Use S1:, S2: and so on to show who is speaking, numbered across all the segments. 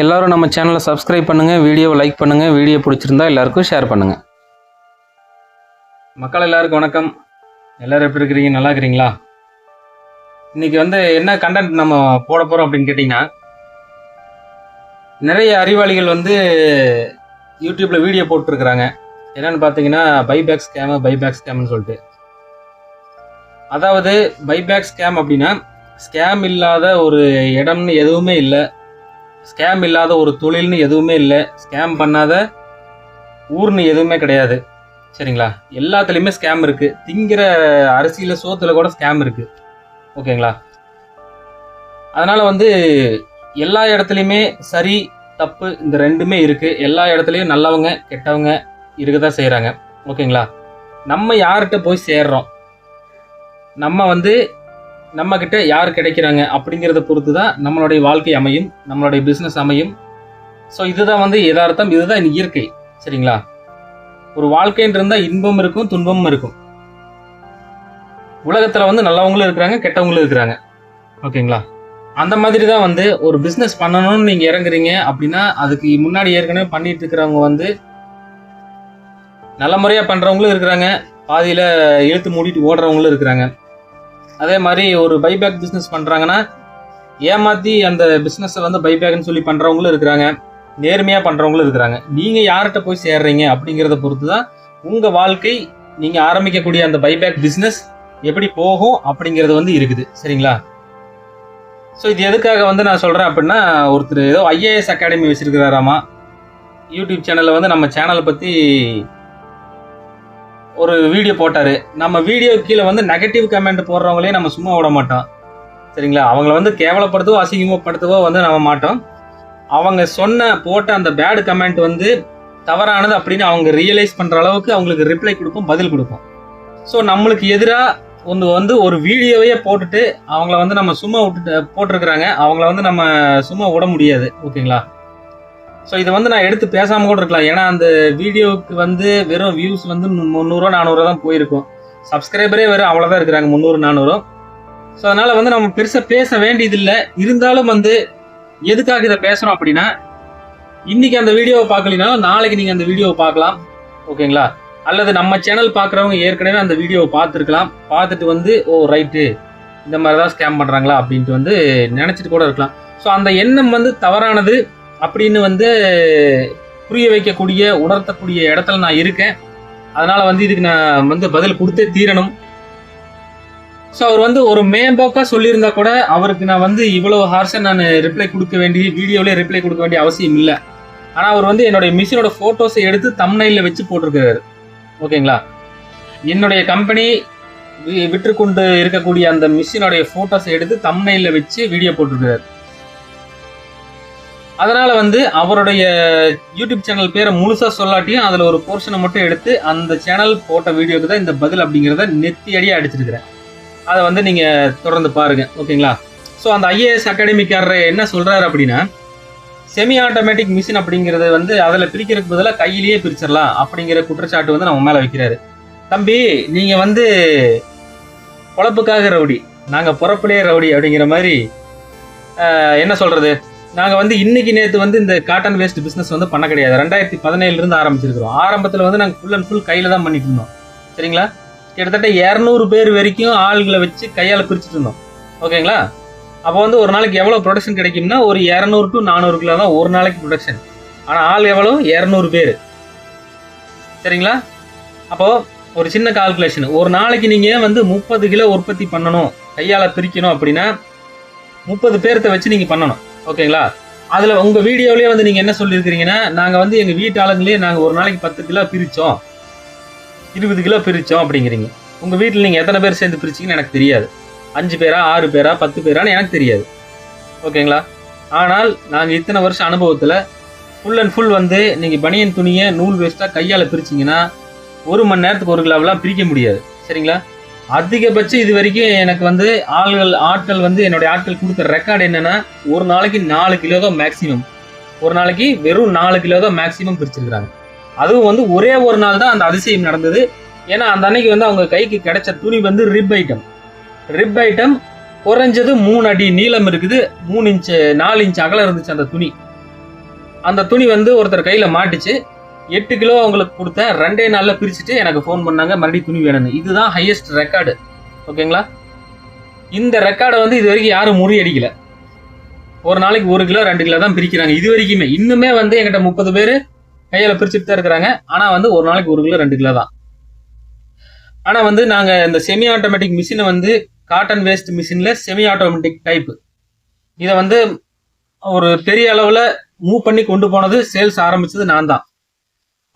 S1: எல்லோரும் நம்ம சேனலை சப்ஸ்கிரைப் பண்ணுங்கள் வீடியோவை லைக் பண்ணுங்கள் வீடியோ பிடிச்சிருந்தா எல்லாருக்கும் ஷேர் பண்ணுங்கள் மக்கள் எல்லாருக்கும் வணக்கம். எல்லோரும் எப்படி இருக்கிறீங்க? நல்லா இருக்கிறீங்களா? இன்றைக்கி வந்து என்ன கண்டென்ட் நம்ம போட போகிறோம் அப்படின்னு கேட்டிங்கன்னா நிறைய அறிவாளிகள் வந்து யூடியூப்பில் வீடியோ போட்டிருக்கிறாங்க. என்னன்னு பார்த்தீங்கன்னா பைபேக் ஸ்கேமு பைபேக் ஸ்கேம்னு சொல்லிட்டு. அதாவது பைபேக் ஸ்கேம் அப்படின்னா ஸ்கேம் இல்லாத ஒரு இடம்னு எதுவுமே இல்லை. ஸ்கேம் இல்லாத ஒரு தொழில்னு எதுவுமே இல்லை. ஸ்கேம் பண்ணாத ஊர்னு எதுவுமே கிடையாது. சரிங்களா? எல்லாத்துலேயுமே ஸ்கேம் இருக்குது திங்கிற அரிசியில் சோத்தில் கூட ஸ்கேம் இருக்குது ஓகேங்களா? அதனால் வந்து எல்லா இடத்துலையுமே சரி தப்பு இந்த ரெண்டுமே இருக்குது எல்லா இடத்துலையும் நல்லவங்க கெட்டவங்க இருக்க தான் செய்கிறாங்க ஓகேங்களா? நம்ம யார்கிட்ட போய் சேர்றோம்? நம்ம வந்து நம்ம கிட்ட யார் கிடைக்கிறாங்க அப்படிங்கிறத பொறுத்து தான் நம்மளுடைய வாழ்க்கை அமையும் நம்மளுடைய பிஸ்னஸ் அமையும். ஸோ இதுதான் வந்து யதார்த்தம் இதுதான் இயற்கை சரிங்களா? ஒரு வாழ்க்கைன்னு இருந்தால் இன்பம் இருக்கும் துன்பமும் இருக்கும். உலகத்தில் வந்து நல்லவங்களும் இருக்கிறாங்க கெட்டவங்களும் இருக்கிறாங்க. ஓகேங்களா? அந்த மாதிரி தான் வந்து ஒரு பிஸ்னஸ் பண்ணணும்னு நீங்கள் இறங்குறீங்க அப்படின்னா அதுக்கு முன்னாடி ஏற்கனவே பண்ணிட்டு இருக்கிறவங்க வந்து நல்ல முறையாக பண்ணுறவங்களும் இருக்கிறாங்க பாதியில் இழுத்து மூடிட்டு ஓடுறவங்களும் இருக்கிறாங்க. அதே மாதிரி ஒரு பைபேக் பிஸ்னஸ் பண்ணுறாங்கன்னா ஏமாற்றி அந்த பிஸ்னஸை வந்து பைபேக்னு சொல்லி பண்ணுறவங்களும் இருக்கிறாங்க. நேர்மையாக பண்ணுறவங்களும் இருக்கிறாங்க. நீங்கள் யார்கிட்ட போய் சேர்றீங்க அப்படிங்கிறத பொறுத்து தான் உங்கள் வாழ்க்கை நீங்கள் ஆரம்பிக்கக்கூடிய அந்த பைபேக் பிஸ்னஸ் எப்படி போகும் அப்படிங்கிறது வந்து இருக்குது. சரிங்களா? ஸோ இது எதுக்காக வந்து நான் சொல்கிறேன் அப்படின்னா ஒருத்தர் ஏதோ ஐஏஎஸ் அகாடமி வச்சுருக்கிறாராமா? யூடியூப் சேனலில் வந்து நம்ம சேனலை பற்றி ஒரு வீடியோ போட்டார். நம்ம வீடியோ கீழே வந்து நெகட்டிவ் கமெண்ட் போடுறவங்களே நம்ம சும்மா விட மாட்டோம். சரிங்களா? அவங்கள வந்து கேவலப்படுத்தவோ அசிங்கமப்படுத்தவோ வந்து நம்ம மாட்டோம். அவங்க சொன்ன போட்ட அந்த பேடு கமெண்ட் வந்து தவறானது அப்படின்னு அவங்க ரியலைஸ் பண்ணுற அளவுக்கு அவங்களுக்கு ரிப்ளை கொடுப்போம் பதில் கொடுப்போம். ஸோ நம்மளுக்கு எதிராக ஒன்று வந்து ஒரு வீடியோவையே போட்டுட்டு அவங்கள வந்து நம்ம சும்மா விட்டுட்டு போட்டிருக்கிறாங்க. அவங்கள வந்து நம்ம சும்மா விட முடியாது. ஓகேங்களா? ஸோ இதை வந்து நான் எடுத்து பேசாமல் கூட இருக்கலாம். ஏன்னா அந்த வீடியோவுக்கு வந்து வெறும் வியூஸ் வந்து முந்நூறுவா நானூறுவா தான் போயிருக்கும். சப்ஸ்கிரைபரே வெறும் அவ்வளோதான் இருக்கிறாங்க. முந்நூறு நானூறு. ஸோ அதனால் வந்து நம்ம பெருசாக பேச வேண்டியதில்லை. இருந்தாலும் வந்து எதுக்காக இதை பேசுகிறோம் அப்படின்னா இன்றைக்கி அந்த வீடியோவை பார்க்கலினாலும் நாளைக்கு நீங்கள் அந்த வீடியோவை பார்க்கலாம். ஓகேங்களா? அல்லது நம்ம சேனல் பார்க்குறவங்க ஏற்கனவே அந்த வீடியோவை பார்த்துருக்கலாம். பார்த்துட்டு வந்து ஓ ரைட்டு. இந்த மாதிரி தான் ஸ்கேம் பண்ணுறாங்களா அப்படின்ட்டு வந்து நினச்சிட்டு கூட இருக்கலாம். ஸோ அந்த எண்ணம் வந்து தவறானது. அப்படின்னு வந்து புரிய வைக்கக்கூடிய உணர்த்தக்கூடிய இடத்துல நான் இருக்கேன். அதனால் வந்து இதுக்கு நான் வந்து பதில் கொடுத்தே தீரணும். ஸோ அவர் வந்து ஒரு மேம்போக்காக சொல்லியிருந்தா கூட அவருக்கு நான் வந்து இவ்வளோ ஹார்ஷாக நான் ரிப்ளை கொடுக்க வேண்டிய வீடியோவிலே ரிப்ளை கொடுக்க வேண்டிய அவசியம் இல்லை. ஆனால் அவர் வந்து என்னுடைய மிஷினோட ஃபோட்டோஸை எடுத்து தம்னையில் வச்சு போட்டிருக்கிறாரு. ஓகேங்களா? என்னுடைய கம்பெனி விற்றுக்கொண்டு இருக்கக்கூடிய அந்த மிஷினுடைய ஃபோட்டோஸை எடுத்து தம்னையில் வச்சு வீடியோ போட்டிருக்கிறார். அதனால் வந்து அவருடைய யூடியூப் சேனல் பேரை முழுசாக சொல்லாட்டியும் அதில் ஒரு போர்ஷனை மட்டும் எடுத்து அந்த சேனல் போட்ட வீடியோக்கு தான் இந்த பதில் அப்படிங்கிறத நெத்தியடியாக அடிச்சிருக்கிறேன். அதை வந்து நீங்கள் தொடர்ந்து பாருங்க ஓகேங்களா? ஸோ அந்த ஐஏஎஸ் அகாடமிக்காரர் என்ன சொல்கிறாரு அப்படின்னா செமி ஆட்டோமேட்டிக் மிஷின் அப்படிங்கிறது வந்து அதில் பிரிக்கிறதுக்கு பதிலாக கையிலேயே பிரிச்சிடலாம் அப்படிங்கிற குற்றச்சாட்டு வந்து நம்ம மேலே வைக்கிறாரு. தம்பி நீங்கள் வந்து பொழப்புக்காக ரவுடி நாங்கள் பொறப்புலேயே ரவுடி அப்படிங்கிற மாதிரி என்ன சொல்கிறது நாங்கள் வந்து இன்னைக்கு நேற்று வந்து இந்த காட்டன் வேஸ்ட் பிஸ்னஸ் வந்து பண்ண கிடையாது. ரெண்டாயிரத்தி பதினேழுலேருந்து ஆரம்பிச்சிருக்கிறோம். ஆரம்பத்தில் வந்து நாங்கள் ஃபுல் அண்ட் ஃபுல் கையில் தான் பண்ணிட்டு இருந்தோம். சரிங்களா? கிட்டத்தட்ட இரநூறு பேர் வரைக்கும் ஆள்களை வச்சு கையால் பிரிச்சுட்டு இருந்தோம். ஓகேங்களா? அப்போ வந்து ஒரு நாளைக்கு எவ்வளோ ப்ரொடக்ஷன் கிடைக்கும்னா ஒரு இரநூறு டு நானூறு கிலோ தான் ஒரு நாளைக்கு ப்ரொடக்ஷன் ஆனால் ஆள் எவ்வளோ இரநூறு பேர். சரிங்களா? அப்போது ஒரு சின்ன கால்குலேஷன் ஒரு நாளைக்கு நீங்கள் வந்து முப்பது கிலோ உற்பத்தி பண்ணணும்? கையால் பிரிக்கணும் அப்படின்னா முப்பது பேர்த்த வச்சு நீங்கள் பண்ணணும். ஓகேங்களா? அதில் உங்கள் வீடியோவிலே வந்து நீங்கள் என்ன சொல்லியிருக்கிறீங்கன்னா நாங்கள் வந்து எங்கள் வீட்டு ஆளுங்களே நாங்கள் ஒரு நாளைக்கு பத்து கிலோ பிரித்தோம் இருபது கிலோ பிரித்தோம் அப்படிங்கிறீங்க. உங்கள் வீட்டில் நீங்கள் எத்தனை பேர் சேர்ந்து பிரிச்சிங்கன்னு எனக்கு தெரியாது. அஞ்சு பேரா ஆறு பேரா பத்து பேரான்னு எனக்கு தெரியாது. ஓகேங்களா? ஆனால் நாங்கள் இத்தனை வருஷம் அனுபவத்தில் ஃபுல் அண்ட் ஃபுல் வந்து நீங்கள் பனியன் துணியை நூல் வேஸ்ட்டாக கையால் பிரிச்சிங்கன்னா ஒரு மணி நேரத்துக்கு ஒரு கிலோவெலாம் பிரிக்க முடியாது. சரிங்களா? அதிகபட்சம் இது வரைக்கும் எனக்கு வந்து ஆள்கள் ஆட்கள் வந்து என்னுடைய ஆட்கள் கொடுத்த ரெக்கார்டு என்னன்னா ஒரு நாளைக்கு நாலு கிலோ தான் மேக்ஸிமம் ஒரு நாளைக்கு வெறும் நாலு கிலோ தான் மேக்ஸிமம் பிரிச்சிருக்கிறாங்க. அதுவும் வந்து ஒரே ஒரு நாள் தான் அந்த அதிசயம் நடந்தது. ஏன்னா அந்த அன்னைக்கு வந்து அவங்க கைக்கு கிடைச்ச துணி வந்து ரிப் ஐட்டம் ரிப் ஐட்டம் குறைஞ்சது மூணு அடி நீளம் இருக்குது. மூணு இன்ச்சு நாலு இன்ச் அகலம் இருந்துச்சு அந்த துணி. அந்த துணி வந்து ஒருத்தர் கையில் மாட்டுச்சு. எட்டு கிலோ அவங்களுக்கு கொடுத்தேன். ரெண்டே நாளில் பிரிச்சுட்டு எனக்கு ஃபோன் பண்ணாங்க. மறுபடியும் துணி வேணும்னு. இதுதான் ஹையஸ்ட் ரெக்கார்டு ஓகேங்களா? இந்த ரெக்கார்டை வந்து இது வரைக்கும் யாரும் முறியடிக்கல ஒரு நாளைக்கு ஒரு கிலோ ரெண்டு கிலோ தான் பிரிக்கிறாங்க. இது வரைக்குமே. இன்னுமே வந்து எங்கிட்ட முப்பது பேர் கையில் பிரிச்சுட்டு தான் இருக்கிறாங்க. ஆனால் வந்து ஒரு நாளைக்கு ஒரு கிலோ ரெண்டு கிலோ தான். ஆனால் வந்து நாங்கள் இந்த செமி ஆட்டோமேட்டிக் மிஷினை வந்து காட்டன் வேஸ்ட் மிஷினில் செமி ஆட்டோமேட்டிக் டைப் இதை வந்து ஒரு பெரிய அளவில் மூவ் பண்ணி கொண்டு போனது சேல்ஸ் ஆரம்பிச்சது நான் தான்.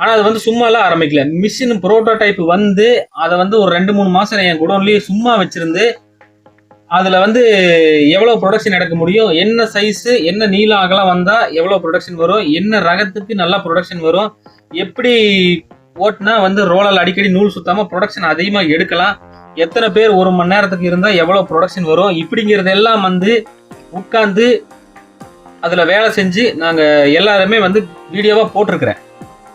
S1: ஆனால் அது வந்து சும்மாலாம் ஆரம்பிக்கல. மிஷின் ப்ரோட்டோடைப் வந்து அதை வந்து ஒரு ரெண்டு மூணு மாதம் என் குடோன்லேயே சும்மா வச்சிருந்து அதில் வந்து எவ்வளோ ப்ரொடக்ஷன் எடுக்க முடியும் என்ன சைஸு என்ன நீளம் அகலம் வந்தால் எவ்வளோ ப்ரொடக்ஷன் வரும் என்ன ரகத்துக்கு நல்லா ப்ரொடக்ஷன் வரும் எப்படி ஓட்டுனா வந்து ரோலால் அடிக்கடி நூல் சுத்தாமல் ப்ரொடக்ஷன் அதிகமாக எடுக்கலாம் எத்தனை பேர் ஒரு மணி நேரத்துக்கு இருந்தால் எவ்வளோ ப்ரொடக்ஷன் வரும் இப்படிங்கிறதெல்லாம் வந்து உட்காந்து அதில் வேலை செஞ்சு நாங்கள் எல்லாருமே வந்து வீடியோவாக போட்டிருக்கிறேன்.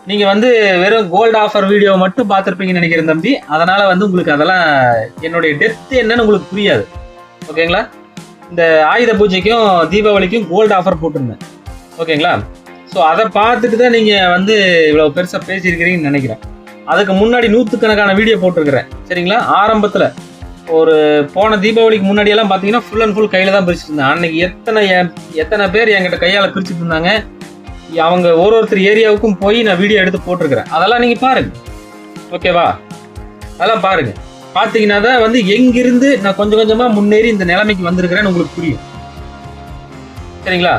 S1: நீங்கள் வந்து வெறும் கோல்டு ஆஃபர் வீடியோ மட்டும் பார்த்துருப்பீங்கன்னு நினைக்கிறேன் தம்பி. அதனால் வந்து உங்களுக்கு அதெல்லாம் என்னுடைய டெப்த் என்னன்னு உங்களுக்கு புரியாது. ஓகேங்களா? இந்த ஆயுத பூஜைக்கும் தீபாவளிக்கும் கோல்டு ஆஃபர் போட்டிருந்தேன். ஓகேங்களா? ஸோ அதை பார்த்துட்டு தான் நீங்கள் வந்து இவ்வளோ பெருசாக பேசியிருக்கிறீங்கன்னு நினைக்கிறேன். அதுக்கு முன்னாடி நூற்றுக்கணக்கான வீடியோ போட்டிருக்கிறேன். சரிங்களா? ஆரம்பத்தில் ஒரு போன தீபாவளிக்கு முன்னாடியெல்லாம் பார்த்தீங்கன்னா ஃபுல் அண்ட் ஃபுல் கையில் தான் பிரிச்சுட்டு இருந்தேன். அன்னைக்கு எத்தனை எத்தனை பேர் என்கிட்ட கையால் பிரிச்சுட்டு இருந்தாங்க? அவங்க ஒரு ஒருத்தர் ஏரியாவுக்கும் போய் நான் வீடியோ எடுத்து போட்டிருக்கிறேன். அதெல்லாம் நீங்கள் பாருங்க. ஓகேவா அதெல்லாம் பாருங்க. பார்த்தீங்கன்னா தான் வந்து எங்கிருந்து நான் கொஞ்சம் கொஞ்சமாக முன்னேறி இந்த நிலைமைக்கு வந்திருக்கிறேன்னு உங்களுக்கு புரியும். சரிங்களா?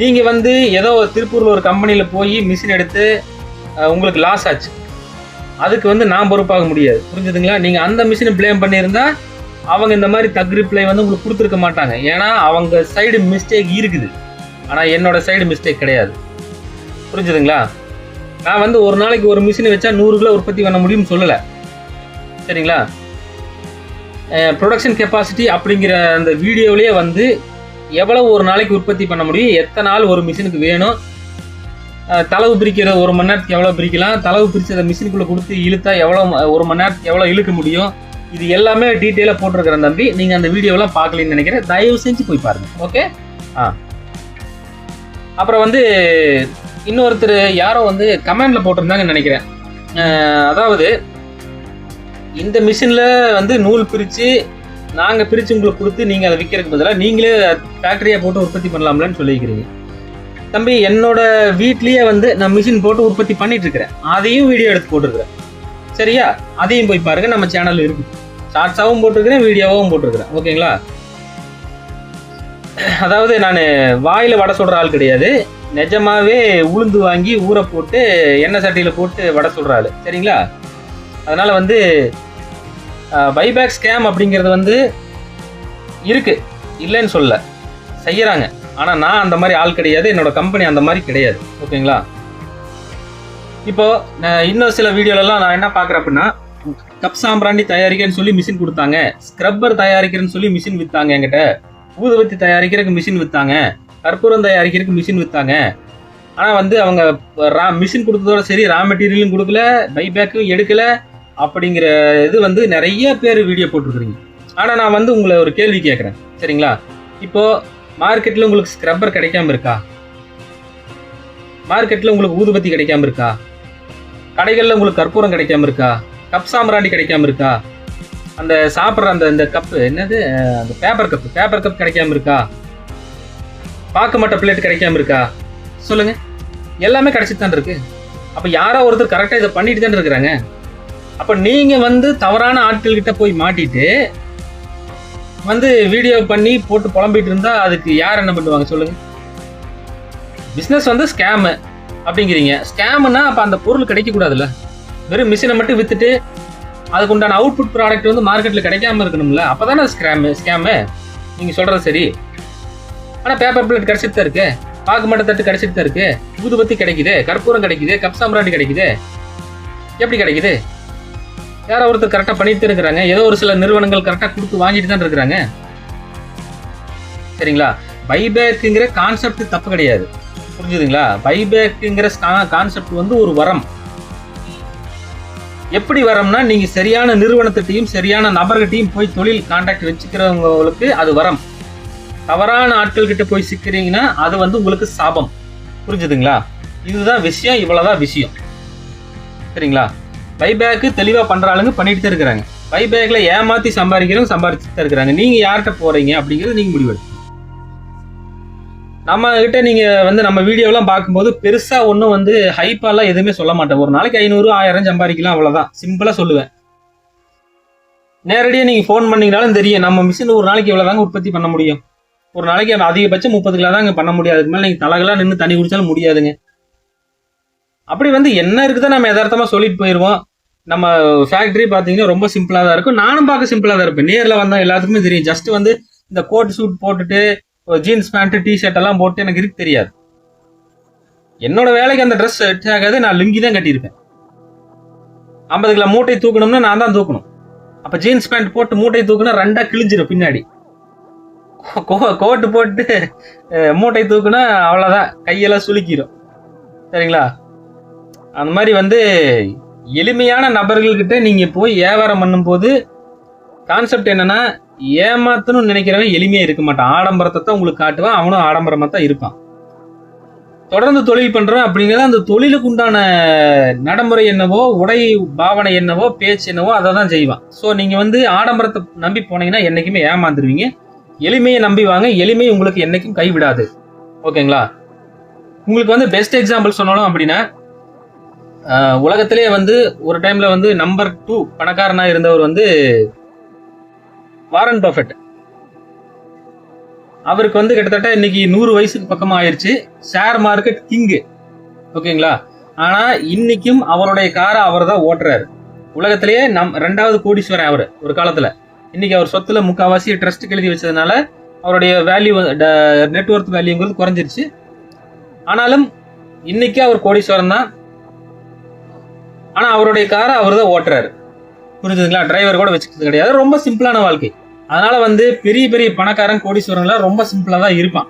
S1: நீங்கள் வந்து ஏதோ திருப்பூரில் ஒரு கம்பெனியில் போய் மிஷின் எடுத்து உங்களுக்கு லாஸ் ஆச்சு. அதுக்கு வந்து நான் பொறுப்பாக முடியாது. புரிஞ்சுதுங்களா? நீங்கள் அந்த மிஷினை பிளேம் பண்ணியிருந்தா அவங்க இந்த மாதிரி தக் ரிப்ளை வந்து உங்களுக்கு கொடுத்துருக்க மாட்டாங்க. ஏன்னா அவங்க சைடு மிஸ்டேக் இருக்குது. ஆனால் என்னோட சைடு மிஸ்டேக் கிடையாது. புரிஞ்சுதுங்களா? நான் வந்து ஒரு நாளைக்கு ஒரு மிஷினை வச்சா நூறு கிலோ உற்பத்தி பண்ண முடியும்னு சொல்லலை. சரிங்களா? ப்ரொடக்ஷன் கெப்பாசிட்டி அப்படிங்கிற அந்த வீடியோவிலேயே வந்து எவ்வளோ ஒரு நாளைக்கு உற்பத்தி பண்ண முடியும்? எத்தனை நாள் ஒரு மிஷினுக்கு வேணும்? தளவு பிரிக்கிற ஒரு மணி நேரத்துக்கு எவ்வளோ பிரிக்கலாம்? தளவு அந்த மிஷினுக்குள்ளே கொடுத்து இழுத்தா எவ்வளோ ஒரு மணி நேரத்துக்கு எவ்வளோ இழுக்க முடியும்? இது எல்லாமே டீட்டெயிலாக போட்டிருக்கிறேன் தம்பி. நீங்கள் அந்த வீடியோலாம் பார்க்கலன்னு நினைக்கிறேன். தயவு செஞ்சு போய் பாருங்கள் ஓகே ஆ. அப்புறம் வந்து இன்னொருத்தர் யாரோ வந்து கமெண்ட்ல போட்டிருந்தாங்கன்னு நினைக்கிறேன். அதாவது இந்த மிஷினில் வந்து நூல் பிரித்து நாங்கள் பிரித்து உங்களுக்கு கொடுத்து நீங்கள் அதை விற்கிறதுக்கு பதிலாக நீங்களே ஃபேக்ட்ரியாக போட்டு உற்பத்தி பண்ணலாம்லன்னு சொல்லிக்கிறீங்க தம்பி என்னோட வீட்லேயே வந்து நான் மிஷின் போட்டு உற்பத்தி பண்ணிகிட்ருக்கிறேன் அதையும் வீடியோ எடுத்து போட்டிருக்கிறேன். சரியா? அதையும் போய் பாருங்கள் நம்ம சேனலில் இருக்கு. ஷார்ட்ஸாகவும் போட்டிருக்கிறேன் வீடியோவாகவும் போட்டிருக்கிறேன். ஓகேங்களா அதாவது நான் வாயில் வடை சுடுற ஆள் கிடையாது. நிஜமாவே உளுந்து வாங்கி ஊற போட்டு எண்ணெய் சட்டியில் போட்டு வடை சுடுற ஆள். சரிங்களா? அதனால் வந்து பைபேக் ஸ்கேம் அப்படிங்கிறது வந்து இருக்குது இல்லைன்னு சொல்லலை செய்கிறாங்க ஆனால் நான் அந்த மாதிரி ஆள் கிடையாது. என்னோட கம்பெனி அந்த மாதிரி கிடையாது. ஓகேங்களா? இப்போது நான் இன்னும் சில வீடியோலலாம் நான் என்ன பார்க்குறேன் அப்படின்னா கப் சாம்பிராண்டி தயாரிக்கிறேன்னு சொல்லி மிஷின் கொடுத்தாங்க. ஸ்க்ரப்பர் தயாரிக்கிறேன்னு சொல்லி மிஷின் விற்றாங்க என்கிட்ட. ஊதுபத்தி தயாரிக்கிறதுக்கு மிஷின் விற்றாங்க கற்பூரம் தயாரிக்கிறதுக்கு மிஷின் விற்றாங்க ஆனால் வந்து அவங்க ரா மிஷின் கொடுத்ததோட சரி ரா மெட்டீரியலும் கொடுக்கல பைபேக்கும் எடுக்கல அப்படிங்கிற இது வந்து நிறைய பேர் வீடியோ போட்டிருக்கிறீங்க. ஆனால் நான் வந்து உங்களை ஒரு கேள்வி கேட்குறேன். சரிங்களா? இப்போது மார்க்கெட்டில் உங்களுக்கு ஸ்க்ரப்பர் கிடைக்காம இருக்கா? மார்க்கெட்டில் உங்களுக்கு ஊதுபத்தி கிடைக்காம இருக்கா? கடைகளில் உங்களுக்கு கற்பூரம் கிடைக்காம இருக்கா? கப் சாம்பிராண்டி கிடைக்காம இருக்கா? அந்த சாப்பிட்ற அந்த இந்த கப்பு என்னது? அந்த பேப்பர் கப் பேப்பர் கப் கிடைக்காம இருக்கா? பார்க்க மாட்ட பிளேட் கிடைக்காம இருக்கா? சொல்லுங்க. எல்லாமே கிடைச்சிட்டு தான் இருக்கு. அப்ப யாரோ ஒருத்தர் கரெக்டாக இதை பண்ணிட்டு தான் இருக்கிறாங்க. அப்ப நீங்க வந்து தவறான ஆட்கள் கிட்ட போய் மாட்டிட்டு வந்து வீடியோ பண்ணி போட்டு புலம்பிட்டு இருந்தா அதுக்கு யார் என்ன பண்ணுவாங்க சொல்லுங்க. பிஸ்னஸ் வந்து ஸ்கேமு அப்படிங்கிறீங்க. ஸ்கேமுன்னா அப்போ அந்த பொருள் கிடைக்கக்கூடாதுல்ல வெறும் மிஷினை மட்டும் விற்றுட்டு அதுக்கு உண்டான அவுட்புட் ப்ராடக்ட் வந்து மார்க்கெட்டில் கிடைக்காம இருக்கணும்ல அப்போ தானே ஸ்கேமு ஸ்கேமு நீங்கள் சொல்கிறது சரி. ஆனால் பேப்பர் பிளேட் கிடச்சிட்டு தான் இருக்குது பாக்கு மட்ட தட்டு கிடைச்சிட்டு தான் இருக்குது ஊதுபத்தி கிடைக்குது கற்பூரம் கிடைக்குது கப் சாம்பிராண்டி கிடைக்குது? எப்படி கிடைக்குது? யாரோ ஒருத்தர் கரெக்டாக பண்ணிட்டு இருக்கிறாங்க. ஏதோ ஒரு சில நிறுவனங்கள் கரெக்டாக கொடுத்து வாங்கிட்டு தான் இருக்கிறாங்க. சரிங்களா? பைபேக்குங்கிற கான்செப்ட் தப்பு கிடையாது. புரிஞ்சுதுங்களா? பைபேக்குங்கிற கான்செப்ட் வந்து ஒரு வரம். எப்படி வரம்னா நீங்க சரியான நிறுவனத்திட்டையும் சரியான நபர்கிட்டையும் போய் தொழில் கான்டாக்ட் வச்சுக்கிறவங்களுக்கு அது வரம். தவறான ஆட்கள் கிட்ட போய் சிக்கிறீங்கன்னா அது வந்து உங்களுக்கு சாபம். புரிஞ்சுதுங்களா? இதுதான் விஷயம் இவ்வளவுதான் விஷயம். சரிங்களா? பைபேக்கு தெளிவாக பண்ணுற ஆளுங்க பண்ணிட்டு தான் இருக்கிறாங்க. பைபேக்கில் ஏமாற்றி சம்பாதிக்கிறவங்க சம்பாதிச்சுட்டு தான் இருக்கிறாங்க. நீங்கள் யார்கிட்ட போகிறீங்க அப்படிங்கிறது நீங்கள் முடிவெடுங்க நம்ம கிட்ட நீங்க வந்து நம்ம வீடியோலாம் பார்க்கும்போது பெருசா ஒன்றும் வந்து ஹைப்பாலாம் எதுவுமே சொல்ல மாட்டேன். ஒரு நாளைக்கு ஐநூறு ஆயிரம் சம்பாதிக்கலாம் அவ்வளோதான் சிம்பிளா சொல்லுவேன். நேரடியாக நீங்கள் ஃபோன் பண்ணீங்கனாலும் தெரியும். நம்ம மிஷின் ஒரு நாளைக்கு இவ்வளோ தாங்க உற்பத்தி பண்ண முடியும். ஒரு நாளைக்கு அதிகபட்சம் முப்பது கிலோ தாங்க பண்ண முடியாது. அதுக்கு மேலே நீங்கள் தலைகளாக நின்று தண்ணி குடிச்சாலும் முடியாதுங்க. அப்படி வந்து என்ன இருக்குதோ நம்ம எதார்த்தமாக சொல்லிட்டு போயிடுவோம் நம்ம ஃபேக்ட்ரி பார்த்தீங்கன்னா ரொம்ப சிம்பிளாக தான் இருக்கும். நானும் பார்க்க சிம்பிளாக தான் இருப்பேன். நேரில் வந்தால் எல்லாத்துக்குமே தெரியும். ஜஸ்ட் வந்து இந்த கோட் சூட் போட்டுட்டு ஜீன்ஸ் பேண்ட்டு டி ஷர்ட் எல்லாம் போட்டு எனக்கு இருக்கு தெரியாது. என்னோட வேலைக்கு அந்த ட்ரெஸ் செட் ஆகாது நான் லுங்கி தான் கட்டியிருப்பேன். ஐம்பது கிலோ மூட்டை தூக்கணும்னா நான் தான் தூக்கணும். அப்போ ஜீன்ஸ் பேண்ட் போட்டு மூட்டை தூக்குனா ரெண்டாக கிழிஞ்சிடும் பின்னாடி. கோ- கோட்டு போட்டு மூட்டை தூக்குனா அவ்வளோதான் கையெல்லாம் சுளுக்கிடும் சரிங்களா? அந்த மாதிரி வந்து எளிமையான நபர்கள்கிட்ட நீங்கள் போய் வியாபாரம் பண்ணும்போது கான்செப்ட் என்னென்னா ஏமாத்தணும்னு நினைக்கிறவன் எளிமையா இருக்க மாட்டான். ஆடம்பரத்தை தான் உங்களுக்கு காட்டுவான். அவனும் ஆடம்பரமா தான் இருப்பான். தொடர்ந்து தொழில் பண்றோம் அப்படிங்கிறது அந்த தொழிலுக்கு உண்டான நடைமுறை என்னவோ உடை பாவனை என்னவோ பேச்சு என்னவோ அதை தான் செய்வான். ஸோ நீங்க வந்து ஆடம்பரத்தை நம்பி போனீங்கன்னா என்னைக்குமே ஏமாந்துருவீங்க. எளிமையை நம்பி வாங்க. எளிமை உங்களுக்கு என்னைக்கும் கைவிடாது. ஓகேங்களா? உங்களுக்கு வந்து பெஸ்ட் எக்ஸாம்பிள் சொன்னாலும் அப்படின்னா உலகத்திலே வந்து ஒரு டைம்ல வந்து நம்பர் டூ பணக்காரனா இருந்தவர் வந்து வாரன் பஃபெட். அவருக்கு வந்து கிட்டத்தட்ட இன்னைக்கு நூறு வயசுக்கு பக்கமா ஆயிடுச்சு ஷேர் மார்க்கெட் கிங்கு ஓகேங்களா ஆனா இன்னைக்கும் அவருடைய காரை அவர் தான் ஓட்டுறாரு. உலகத்திலேயே நம் ரெண்டாவது கோடீஸ்வரன் அவர் ஒரு காலத்துல. இன்னைக்கு அவர் சொத்துல முக்காவாசி ட்ரஸ்ட் எழுதி வச்சதுனால அவருடைய வேல்யூ நெட்ஒர்க் வேல்யூங்கிறது குறைஞ்சிருச்சு. ஆனாலும் இன்னைக்கு அவர் கோடீஸ்வரன் தான். ஆனா அவருடைய காரை அவர் தான் ஓட்டுறாரு. புரிஞ்சுதுங்களா? டிரைவர் கூட வச்சுக்கிறது கிடையாது. ரொம்ப சிம்பிளான வாழ்க்கை. அதனால வந்து பெரிய பெரிய பணக்காரன் கோடீஸ்வரன்லாம் ரொம்ப சிம்பிளாக தான் இருப்பான்.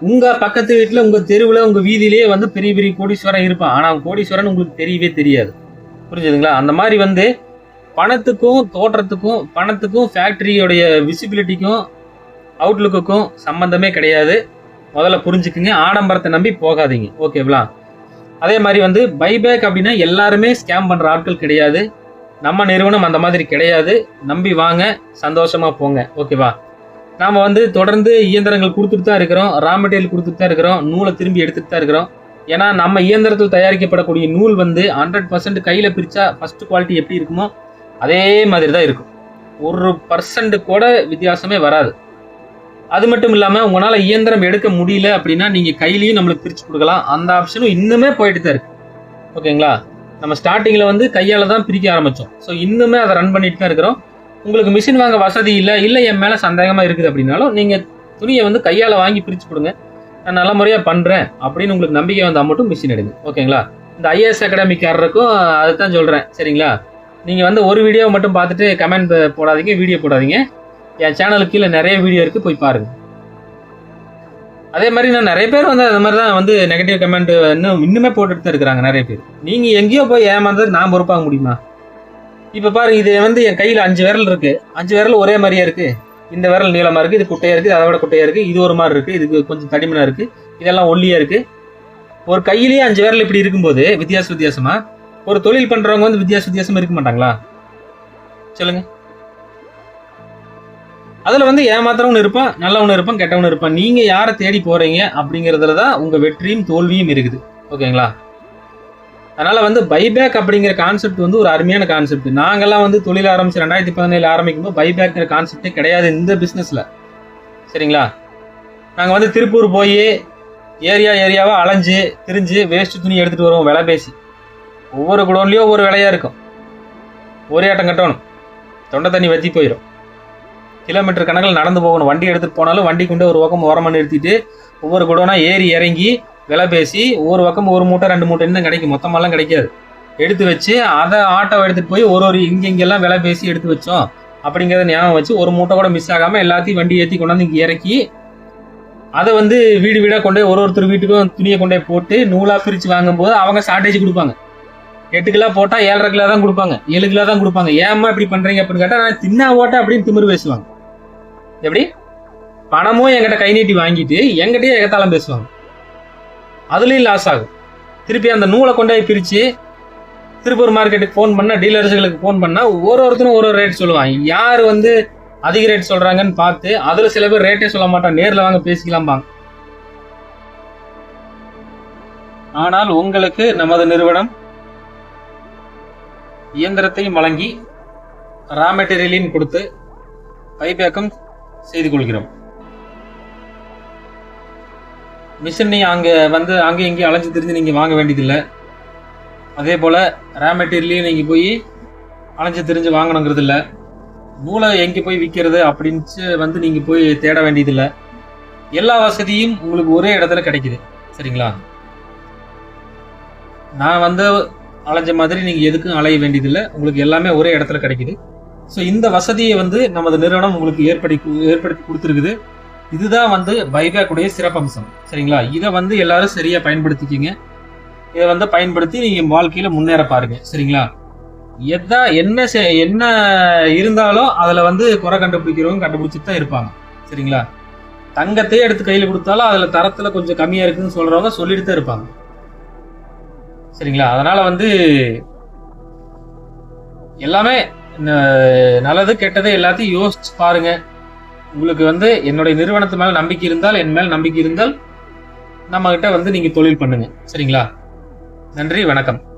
S1: உங்க பக்கத்து வீட்டில் உங்க தெருவில் உங்க வீதியிலேயே வந்து பெரிய பெரிய கோடீஸ்வரன் இருப்பான். ஆனால் கோடீஸ்வரன் உங்களுக்கு தெரியவே தெரியாது. புரிஞ்சுதுங்களா? அந்த மாதிரி வந்து பணத்துக்கும் தோற்றத்துக்கும் பணத்துக்கும் ஃபேக்ட்ரியோடைய விசிபிலிட்டிக்கும் அவுட்லுக்குக்கும் சம்மந்தமே கிடையாது. முதல்ல புரிஞ்சுக்குங்க. ஆடம்பரத்தை நம்பி போகாதீங்க. ஓகேங்களா அதே மாதிரி வந்து பைபேக் அப்படின்னா எல்லாருமே ஸ்கேம் பண்ணுற ஆட்கள் கிடையாது. நம்ம நிறுவனம் அந்த மாதிரி கிடையாது. நம்பி வாங்க சந்தோஷமாக போங்க. ஓகேவா நாம் வந்து தொடர்ந்து இயந்திரங்கள் கொடுத்துட்டு தான் இருக்கிறோம். ரா மெட்டீரியல் கொடுத்துட்டு தான் இருக்கிறோம். நூலை திரும்பி எடுத்துகிட்டு தான் இருக்கிறோம். ஏன்னா நம்ம இயந்திரத்தில் தயாரிக்கப்படக்கூடிய நூல் வந்து ஹண்ட்ரட் பர்சன்ட் கையில் பிரித்தா ஃபஸ்ட்டு குவாலிட்டி எப்படி இருக்குமோ அதே மாதிரி தான் இருக்கும். ஒரு பர்சன்ட் கூட வித்தியாசமே வராது. அது மட்டும் இல்லாமல் உங்களால் இயந்திரம் எடுக்க முடியல அப்படின்னா நீங்கள் கையிலையும் நம்மளுக்கு பிரித்து கொடுக்கலாம். அந்த ஆப்ஷனும் இன்னுமே போயிட்டு தான் இருக்கு. ஓகேங்களா நம்ம ஸ்டார்டிங்கில் வந்து கையால் தான் பிரிக்க ஆரம்பித்தோம் ஸோ இன்னுமே அதை ரன் பண்ணிட்டு தான் இருக்கிறோம். உங்களுக்கு மிஷின் வாங்க வசதி இல்லை இல்லை என் மேலே சந்தேகமாக இருக்குது அப்படின்னாலும் நீங்கள் துணியை வந்து கையால் வாங்கி பிரித்து கொடுங்க. நான் நல்ல முறையாக பண்ணுறேன் அப்படின்னு உங்களுக்கு நம்பிக்கை வந்தால் மட்டும் மிஷின் எடுங்க. ஓகேங்களா? இந்த ஐஏஎஸ் அகாடமிக்காரருக்கும் அதுதான் சொல்கிறேன் சரிங்களா? நீங்கள் வந்து ஒரு வீடியோ மட்டும் பார்த்துட்டு கமெண்ட் போடாதீங்க வீடியோ போடாதீங்க. என் சேனலுக்கு கீழே நிறைய வீடியோ இருக்குது போய் பாருங்கள் அதே மாதிரி நான் நிறைய பேர் வந்து அது மாதிரி தான் வந்து நெகட்டிவ் கமெண்ட் இன்னும் இன்னுமே போட்டுட்டு தான் இருக்கிறாங்க நிறைய பேர். நீங்கள் எங்கேயோ போய் ஏமாந்தது நான் பொறுப்பாக முடியுமா? இப்போ பாரு இது வந்து என் கையில் அஞ்சு விரல் இருக்குது அஞ்சு விரல் ஒரே மாதிரியே இருக்குது இந்த விரல் நீளமாக இருக்குது இது குட்டையாக இருக்குது அதை விட குட்டையாக இருக்குது இது ஒரு மாதிரி இருக்குது இதுக்கு கொஞ்சம் தடிமனாக இருக்குது இதெல்லாம் ஒல்லியாக இருக்குது ஒரு கையிலேயே அஞ்சு விரல் இப்படி இருக்கும்போது வித்தியாச வித்தியாசமாக ஒரு தொழில் பண்ணுறவங்க வந்து வித்தியாச வித்தியாசமாக இருக்க மாட்டாங்களா? சொல்லுங்கள் அதில் வந்து ஏமாத்துறவனு இருப்பான் நல்லவனு இருப்பான் கெட்டவனு இருப்பான். நீங்கள் யாரை தேடி போகிறீங்க அப்படிங்கறதுல தான் உங்கள் வெற்றியும் தோல்வியும் இருக்குது. ஓகேங்களா? அதனால் வந்து பைபேக் அப்படிங்கிற கான்செப்ட் வந்து ஒரு அருமையான கான்செப்ட் நாங்கள்லாம் வந்து தொழில் ஆரம்பிச்சு ரெண்டாயிரத்தி பதினேழு ஆரம்பிக்கும் போது பைபேக்ங்கிற கான்செப்டே கிடையாது இந்த பிஸ்னஸில் சரிங்களா? நாங்கள் வந்து திருப்பூர் போய் ஏரியா ஏரியாவாக அலைஞ்சு திரிஞ்சு வேஸ்ட் துணி எடுத்துகிட்டு வருவோம் விலை பேசி. ஒவ்வொரு குடோன்லேயும் ஒவ்வொரு விலையாக இருக்கும். ஒரே ஆட்டம் கட்டணும். தொண்டை தண்ணி வற்றி போயிடும் கிலோமீட்டர் கணக்கில் நடந்து போகணும். வண்டி எடுத்துட்டு போனாலும் வண்டி கொண்டு ஒரு பக்கம் உரமாக நிறுத்திட்டு ஒவ்வொரு குடோனா ஏறி இறங்கி விலை பேசி ஒவ்வொரு பக்கம் ஒரு மூட்டை ரெண்டு மூட்டைன்னு தான் கிடைக்கும். மொத்தமெல்லாம் கிடைக்காது. எடுத்து வச்சு அதை ஆட்டோ எடுத்துகிட்டு போய் ஒரு ஒரு இங்கெங்கெல்லாம் விலை பேசி எடுத்து வச்சோம். அப்படிங்கிறத ஞாபகம் வச்சு ஒரு மூட்டை கூட மிஸ் ஆகாமல் எல்லாத்தையும் வண்டி ஏற்றி கொண்டாந்து இங்கே இறக்கி அதை வந்து வீடு வீடாக கொண்டு போய் ஒரு ஒருத்தர் வீட்டுக்கும் துணியை கொண்டு போய் போட்டு நூலாக பிரித்து வாங்கும்போது அவங்க ஷார்ட்டேஜ் கொடுப்பாங்க. எட்டு கிலோ போட்டால் ஏழரை கிலோ தான் கொடுப்பாங்க. ஏழு கிலோ தான் கொடுப்பாங்க. ஏம்மா இப்படி பண்ணுறீங்க அப்படின்னு கேட்டால் நான் தின்னா ஓட்டை அப்படின்னு திமிர் பேசுவாங்க. எப்படி? பணமும் என்கிட்ட கை நீட்டி வாங்கிட்டு என்கிட்டயே எகத்தாலம் பேசுவாங்க. அதுலேயும் லாஸ் ஆகும். திருப்பி அந்த நூலை கொண்டு போய் பிரித்து திருப்பூர் மார்க்கெட்டுக்கு ஃபோன் பண்ணால் டீலர்ஸுகளுக்கு ஃபோன் பண்ணால் ஒரு ஒருத்தரும் ஒரு ஒரு ரேட் சொல்லுவாங்க. யார் வந்து அதிக ரேட் சொல்கிறாங்கன்னு பார்த்து அதில் சில பேர் ரேட்டே சொல்ல மாட்டான் நேரில் வாங்க பேசிக்கலாம்பாங்க. ஆனால் உங்களுக்கு நமது நிறுவனம் இயந்திரத்தையும் வழங்கி ரா மெட்டீரியலையும் கொடுத்து பைபேக்கம் செய்து கொள்கிறோம். மிஷின் நீங்கள் அங்கே வந்து அங்கே இங்கேயும் அலைஞ்சு திரிஞ்சு நீங்கள் வாங்க வேண்டியதில்லை. அதே போல் ரே மெட்டீரியலையும் நீங்கள் போய் அலைஞ்சு திரிஞ்சு வாங்கணுங்கிறது இல்லை நூலை எங்கே போய் விற்கிறது அப்படின்ட்டு வந்து நீங்கள் போய் தேட வேண்டியதில்லை. எல்லா வசதியும் உங்களுக்கு ஒரே இடத்துல கிடைக்குது. சரிங்களா? நான் வந்து அலைஞ்ச மாதிரி நீங்கள் எதுக்கும் அலைய வேண்டியதில்லை. உங்களுக்கு எல்லாமே ஒரே இடத்துல கிடைக்குது. ஸோ இந்த வசதியை வந்து நமது நிறுவனம் உங்களுக்கு ஏற்படுத்தி ஏற்படுத்தி கொடுத்துருக்குது. இதுதான் வந்து பைபேக்குடைய சிறப்பம்சம். சரிங்களா? இதை வந்து எல்லாரும் சரியாக பயன்படுத்திக்கிங்க. இதை வந்து பயன்படுத்தி நீங்கள் வாழ்க்கையில் முன்னேற பாருங்க. சரிங்களா? எதா என்ன செ- என்ன இருந்தாலும் அதில் வந்து குறை கண்டுபிடிக்கிறவங்க கண்டுபிடிச்சிட்டு தான் இருப்பாங்க. சரிங்களா? தங்கத்தையே எடுத்து கையில் கொடுத்தாலும் அதில் தரத்தில் கொஞ்சம் கம்மியாக இருக்குதுன்னு சொல்கிறவங்க சொல்லிட்டு தான் இருப்பாங்க. சரிங்களா? அதனால் வந்து எல்லாமே நல்லது கெட்டது எல்லாத்தையும் யோசிச்சு பாருங்க. உங்களுக்கு வந்து என்னுடைய நிறுவனத்து மேல நம்பிக்கை இருந்தால் என் மேல் நம்பிக்கை இருந்தால் நம்ம கிட்ட வந்து நீங்க தொழில் பண்ணுங்க. சரிங்களா? நன்றி வணக்கம்.